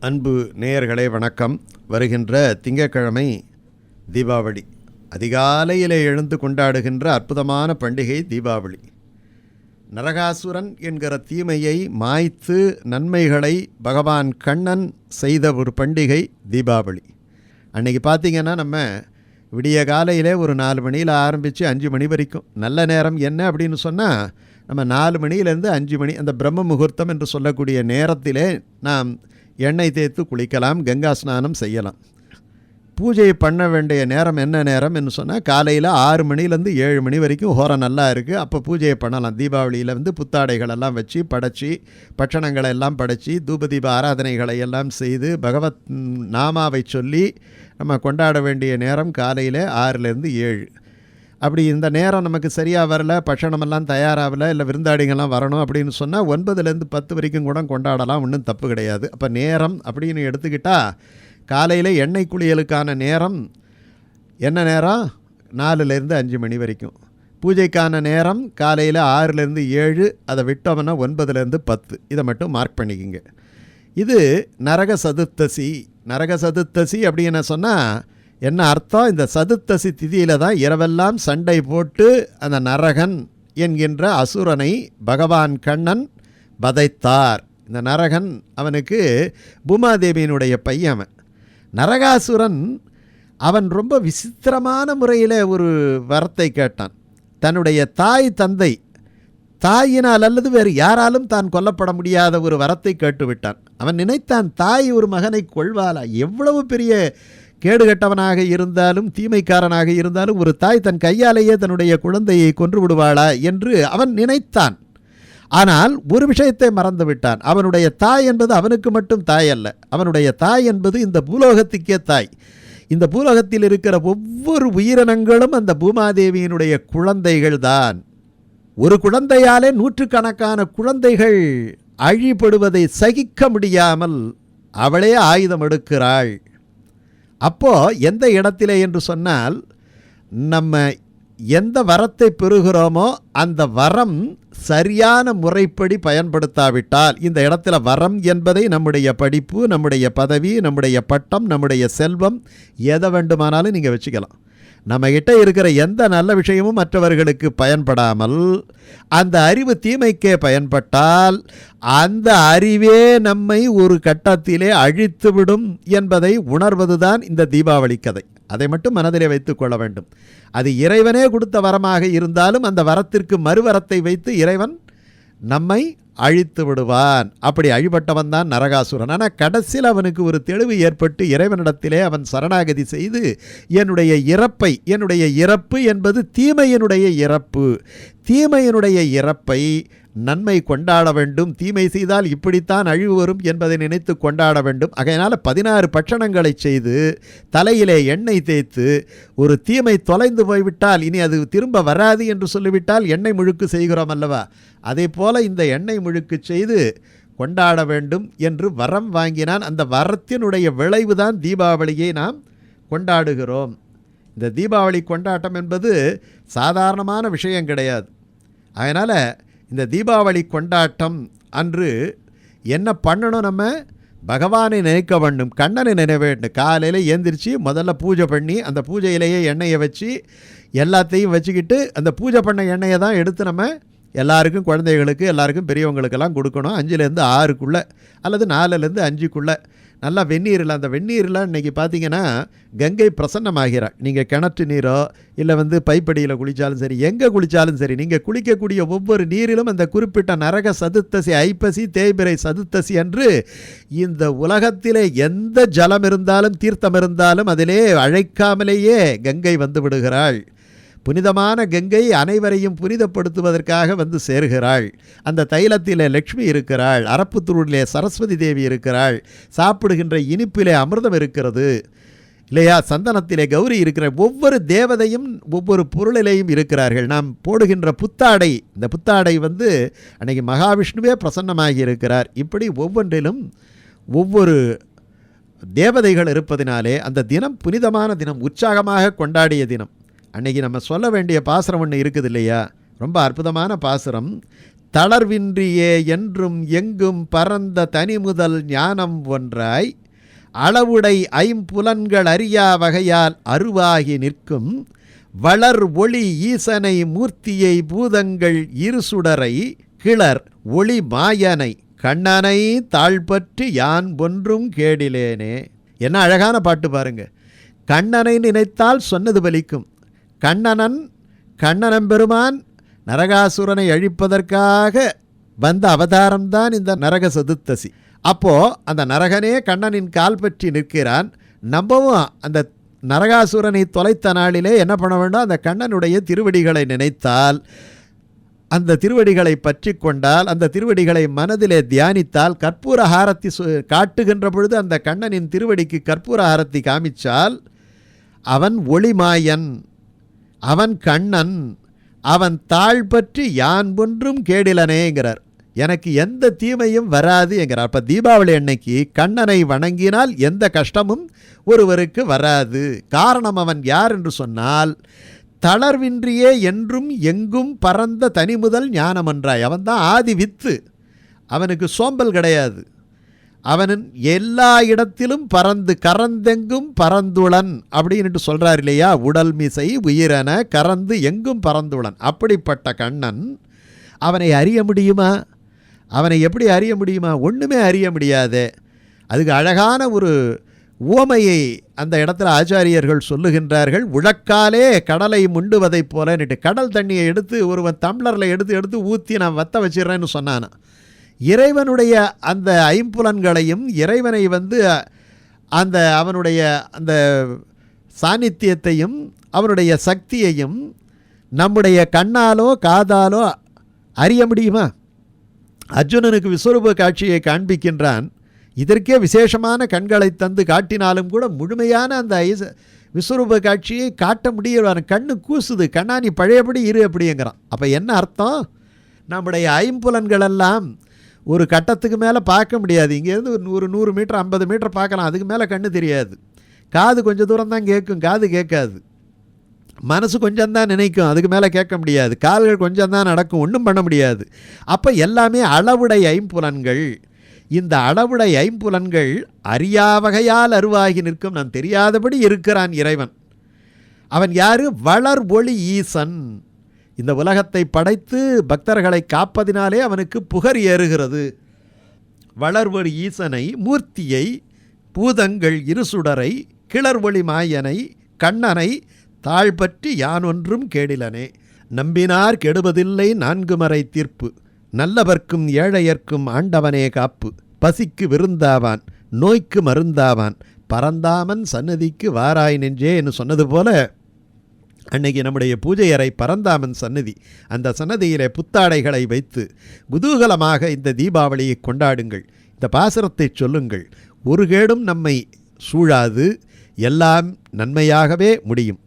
அன்பு நேயர்களே வணக்கம். வருகின்ற திங்கட்கிழமை தீபாவளி. அதிகாலையிலே எழுந்து கொண்டாடுகின்ற அற்புதமான பண்டிகை தீபாவளி. நரகாசுரன் என்கிற தீமையை மாய்த்து நன்மைகளை பகவான் கண்ணன் செய்த ஒரு பண்டிகை தீபாவளி. அன்றைக்கி பார்த்திங்கன்னா நம்ம விடிய காலையிலே ஒரு நாலு மணியில் ஆரம்பித்து அஞ்சு மணி வரைக்கும். நல்ல நேரம் என்ன அப்படின்னு சொன்னால் நம்ம நாலு மணியிலேருந்து அஞ்சு மணி அந்த பிரம்ம முகூர்த்தம் என்று சொல்லக்கூடிய நேரத்திலே நாம் எண்ணெய் தேய்த்து குளிக்கலாம் கங்கா ஸ்நானம் செய்யலாம். பூஜை பண்ண வேண்டிய நேரம் என்ன நேரம் என்று சொன்னால் காலையில் ஆறு மணிலேருந்து ஏழு மணி வரைக்கும் ஹோரம் நல்லா இருக்குது அப்போ பூஜையை பண்ணலாம். தீபாவளியில் வந்து புத்தாடைகள் எல்லாம் வச்சு படைச்சி பட்சணங்களை எல்லாம் படைச்சி தூப தீப ஆராதனைகளை எல்லாம் செய்து பகவத் நாமாவை சொல்லி நம்ம கொண்டாட வேண்டிய நேரம் காலையில் ஆறுலேருந்து ஏழு. அப்படி இந்த நேரம் நமக்கு சரியாக வரல பட்சணமெல்லாம் தயாராகல இல்லை விருந்தாடிகள்லாம் வரணும் அப்படின்னு சொன்னால் ஒன்பதுலேருந்து பத்து வரைக்கும் கூட கொண்டாடலாம் ஒன்றும் தப்பு கிடையாது. அப்போ நேரம் அப்படின்னு எடுத்துக்கிட்டால் காலையில் எண்ணெய் குளியலுக்கான நேரம் என்ன நேரம்? நாலுலேருந்து அஞ்சு மணி வரைக்கும். பூஜைக்கான நேரம் காலையில் ஆறுலேருந்து ஏழு அதை விட்டோம்னா ஒன்பதுலேருந்து பத்து. இதை மட்டும் மார்க் பண்ணிக்கோங்க. இது நரக சதுர்த்தசி. நரக சதுர்த்தசி அப்படின்னு சொன்னால் என்ன அர்த்தம்? இந்த சதுர்த்தசி திதியில் தான் இரவெல்லாம் சண்டை போட்டு அந்த நரகன் என்கின்ற அசுரனை பகவான் கண்ணன் வதைத்தார் இந்த நரகன் அவனுக்கு பூமாதேவியினுடைய பையன் அவன். நரகாசுரன் அவன் ரொம்ப விசித்திரமான முறையில் ஒரு வரத்தை கேட்டான். தன்னுடைய தாய் தந்தை தாயினால் அல்லது வேறு யாராலும் தான் கொல்லப்பட முடியாத ஒரு வரத்தை கேட்டுவிட்டான். அவன் நினைத்தான் தாய் ஒரு மகனை கொள்வாளா எவ்வளவு பெரிய கேடுகட்டவனாக இருந்தாலும் தீமைக்காரனாக இருந்தாலும் ஒரு தாய் தன் கையாலேயே தன்னுடைய குழந்தையை கொன்று விடுவாளா என்று அவன் நினைத்தான். ஆனால் ஒரு விஷயத்தை மறந்துவிட்டான் அவனுடைய தாய் என்பது அவனுக்கு மட்டும் தாய் அல்ல. அவனுடைய தாய் என்பது இந்த பூலோகத்துக்கே தாய். இந்த பூலோகத்தில் இருக்கிற ஒவ்வொரு உயிரினங்களும் அந்த பூமாதேவியினுடைய குழந்தைகள் தான். ஒரு குழந்தையாலே நூற்றுக்கணக்கான குழந்தைகள் அழிபடுவதை சகிக்க முடியாமல் அவளே ஆயுதம் எடுக்கிறாள். அப்போ எந்த இடத்திலே என்று சொன்னால் நம்ம எந்த வரத்தை பெறுகிறோமோ அந்த வரம் சரியான முறைப்படி பயன்படுத்தாவிட்டால் இந்த இடத்துல வரம் என்பதை நம்முடைய படிப்பு நம்முடைய பதவி நம்முடைய பட்டம் நம்முடைய செல்வம் எதை வேண்டுமானாலும் நீங்கள் வச்சுக்கலாம். நம்மகிட்ட இருக்கிற எந்த நல்ல விஷயமும் மற்றவர்களுக்கு பயன்படாமல் அந்த அறிவு தீமைக்கே பயன்பட்டால் அந்த அறிவே நம்மை ஒரு கட்டத்திலே அழித்துவிடும் என்பதை உணர்வதுதான் இந்த தீபாவளி கதை. அதை மட்டும் மனதிலே வைத்துக் கொள்ள வேண்டும். அது இறைவனே கொடுத்த வரமாக இருந்தாலும் அந்த வரத்திற்கு மறுவரத்தை வைத்து இறைவன் நம்மை அழித்து விடுவான். அப்படி அழிபட்டவன் தான் நரகாசுரன். ஆனால் கடைசியில் அவனுக்கு ஒரு தெளிவு ஏற்பட்டு இறைவனிடத்திலே அவன் சரணாகதி செய்து என்னுடைய இறப்பை என்னுடைய இறப்பு என்பது தீமையினுடைய இறப்பு. தீமையினுடைய இறப்பை நன்மை கொண்டாட வேண்டும் தீமை செய்தால் இப்படித்தான் அழிவு வரும் என்பதை நினைத்து கொண்டாட வேண்டும். அகையினால் பதினாறு பட்சணங்களை செய்து தலையிலே எண்ணெய் தேய்த்து ஒரு தீமை தொலைந்து போய்விட்டால் இனி அது திரும்ப வராது என்று சொல்லிவிட்டால் எண்ணெய் முழுக்கு செய்கிறோம் அல்லவா? அதே போல இந்த எண்ணெய் முழுக்கு செய்து கொண்டாட வேண்டும் என்று வரம் வாங்கினான் அந்த வரத்தினுடைய விளைவுதான் தீபாவளியை நாம் கொண்டாடுகிறோம். இந்த தீபாவளி கொண்டாட்டம் என்பது சாதாரணமான விஷயம் கிடையாது. அதனால் இந்த தீபாவளி கொண்டாட்டம் அன்று என்ன பண்ணணும் நம்ம? பகவானை நினைக்க வேண்டும் கண்ணனை நினைக்க வேண்டும். காலையில் ஏந்திரிச்சு முதல்ல பூஜை பண்ணி அந்த பூஜையிலேயே எண்ணெயை வச்சு எல்லாத்தையும் வச்சுக்கிட்டு அந்த பூஜை பண்ண எண்ணெயை தான் எடுத்து நம்ம எல்லாருக்கும் குழந்தைகளுக்கு எல்லாருக்கும் பெரியவங்களுக்கெல்லாம் கொடுக்கணும். அஞ்சுலேருந்து ஆறுக்குள்ளே அல்லது நாலுலேருந்து அஞ்சுக்குள்ளே. நல்லா வெந்நீரில் அந்த வெந்நீரில் இன்றைக்கி பார்த்தீங்கன்னா கங்கை பிரசன்னமாகிறாள் நீங்கள் கிணற்று நீரோ இல்லை வந்து பைப்படியில் குளித்தாலும் சரி எங்கே குளித்தாலும் சரி நீங்கள் குளிக்கக்கூடிய ஒவ்வொரு நீரிலும் அந்த குறிப்பிட்ட நரக சதுர்த்தசி ஐப்பசி தேய்பிரை சதுர்த்தசி என்று இந்த உலகத்திலே எந்த ஜலம் இருந்தாலும் தீர்த்தம் இருந்தாலும் அதிலே அழைக்காமலேயே கங்கை வந்து விடுகிறாள். புனிதமான கங்கை அனைவரையும் புனிதப்படுத்துவதற்காக வந்து சேர்கிறாள். அந்த தைலத்திலே லக்ஷ்மி இருக்கிறாள். அரப்புத்தூரிலே சரஸ்வதி தேவி இருக்கிறாள். சாப்பிடுகின்ற இனிப்பிலே அமிர்தம் இருக்கிறது. இல்லையா? சந்தனத்திலே கௌரி இருக்கிற ஒவ்வொரு தேவதையும் ஒவ்வொரு பொருளிலேயும் இருக்கிறார்கள். நாம் போடுகின்ற புத்தாடை இந்த புத்தாடை வந்து அன்னைக்கு மகாவிஷ்ணுவே பிரசன்னமாகி இருக்கிறார். இப்படி ஒவ்வொன்றிலும் ஒவ்வொரு தேவதைகள் இருப்பதினாலே அந்த தினம் புனிதமான தினம் உற்சாகமாக கொண்டாடிய தினம். அன்னைக்கு நம்ம சொல்ல வேண்டிய பாசுரம் ஒன்று இருக்குது இல்லையா? ரொம்ப அற்புதமான பாசுரம். தளர்வின்றியே என்றும் எங்கும் பரந்த தனிமுதல் ஞானம் ஒன்றாய் அளவுடை ஐம்புலன்கள் அறியா வகையால் அருவாகி நிற்கும் வளர் ஒளி ஈசனை மூர்த்தியை பூதங்கள் இருசுடரை கிளர் ஒளி மாயனை கண்ணனை தாழ்பற்றி யான் ஒன்றும் கேடிலேனே. என்ன அழகான பாட்டு பாருங்க. கண்ணனை நினைத்தால் சொன்னது பலிக்கும். கண்ணனன் கண்ணனம்பெருமான் நரகாசுரனை அழிப்பதற்காக வந்த அவதாரம்தான் இந்த நரக சதுர்த்தசி. அப்போ அந்த நரகனே கண்ணனின் கால் பற்றி நிற்கிறான். நம்பவும் அந்த நரகாசுரனை தொலைத்த நாளிலே என்ன பண்ண வேண்டும்? அந்த கண்ணனுடைய திருவடிகளை நினைத்தால் அந்த திருவடிகளை பற்றி கொண்டால் அந்த திருவடிகளை மனதிலே தியானித்தால் கற்பூர ஆரத்தி காட்டுகின்ற பொழுது அந்த கண்ணனின் திருவடிக்கு கற்பூர ஆரத்தி காமிச்சால் அவன் ஒளிமாயன். அவன் கண்ணன் அவன் தாழ் பற்றி யான் ஒன்றும் கேடிலனேங்கிறார் எனக்கு எந்த தீமையும் வராது என்கிறார். அப்போ தீபாவளி அன்னைக்கு கண்ணனை வணங்கினால் எந்த கஷ்டமும் ஒருவருக்கு வராது. காரணம் அவன் யார் என்று சொன்னால் தளர்வின்றியே என்றும் எங்கும் பறந்த தனிமுதல் ஞானமன்றாய். அவன்தான் ஆதி வித்து. அவனுக்கு சோம்பல் கிடையாது. அவனின் எல்லா இடத்திலும் பறந்து கறந்தெங்கும் பறந்துளன் அப்படின்ட்டு சொல்கிறார் இல்லையா? உடல் மிசை உயிரென கறந்து எங்கும் பறந்துளன். அப்படிப்பட்ட கண்ணன் அவனை அறிய முடியுமா? அவனை எப்படி அறிய முடியுமா? ஒன்றுமே அறிய முடியாது. அதுக்கு அழகான ஒரு உவமையை அந்த இடத்துல ஆச்சாரியர்கள் சொல்லுகின்றார்கள். உழக்காலே கடலை முண்டுவதைப் போலன்னுட்டு கடல் தண்ணியை எடுத்து ஒருவன் டம்ளரில் எடுத்து எடுத்து ஊற்றி நான் வத்த வச்சிடுறேன்னு சொன்னான் இறைவனுடைய அந்த ஐம்புலன்களையும் இறைவனை வந்து அந்த அவனுடைய அந்த சாநித்தியத்தையும் அவனுடைய சக்தியையும் நம்முடைய கண்ணாலோ காதாலோ அறிய முடியுமா? அர்ஜுனனுக்கு விஸ்வரூப காட்சியை காண்பிக்கின்றான். இதற்கே விசேஷமான கண்களை தந்து காட்டினாலும் கூட முழுமையான அந்த ஐச விஸ்வரூப காட்சியை காட்ட முடியல. கண்ணு கூசுது. கண்ணா நீ பழையபடி இரு அப்படிங்கிறான். அப்போ என்ன அர்த்தம்? நம்முடைய ஐம்புலன்களெல்லாம் ஒரு கட்டத்துக்கு மேலே பார்க்க முடியாது. இங்கேருந்து ஒரு நூறு நூறு மீட்டர் ஐம்பது மீட்டர் பார்க்கலாம். அதுக்கு மேலே கண்ணு தெரியாது. காது கொஞ்சம் தூரம் தான் கேட்கும். காது கேட்காது. மனசு கொஞ்சம் தான் நினைக்கும். அதுக்கு மேலே கேட்க முடியாது. கால்கள் கொஞ்சம் தான் நடக்கும். ஒன்றும் பண்ண முடியாது. அப்போ எல்லாமே அளவுடை ஐம்புலன்கள். இந்த அளவுடை ஐம்புலன்கள் அறியா வகையால் அருவாகி நிற்கும். நான் தெரியாதபடி இருக்கிறான் இறைவன். அவன் யாரு? வளர் ஒளி ஈசன். இந்த உலகத்தை படைத்து பக்தர்களை காப்பதினாலே அவனுக்கு புகர் ஏறுகிறது. வளர்வொரு ஈசனை மூர்த்தியை பூதங்கள் இருசுடரை கிளர்வொளி மாயனை கண்ணனை தாழ்பற்றி யானொன்றும் கேடிலனே. நம்பினார் கெடுவதில்லை நான்கு மறை தீர்ப்பு. நல்லவர்க்கும் ஏழையர்க்கும் ஆண்டவனே காப்பு. பசிக்கு விருந்தாவான் நோய்க்கு மருந்தாவான் பரந்தாமன் சன்னதிக்கு வாராய் நெஞ்சே என்று சொன்னது போல அன்னைக்கு நம்முடைய பூஜை அறை பரந்தாமன் சன்னதி அந்த சன்னதியிலே புத்தாடைகளை வைத்து குதூகலமாக இந்த தீபாவளியை கொண்டாடுங்கள். இந்த பாசுரத்தை சொல்லுங்கள். ஒரு கேடும் நம்மை சூழாது. எல்லாம் நன்மையாகவே முடியும்.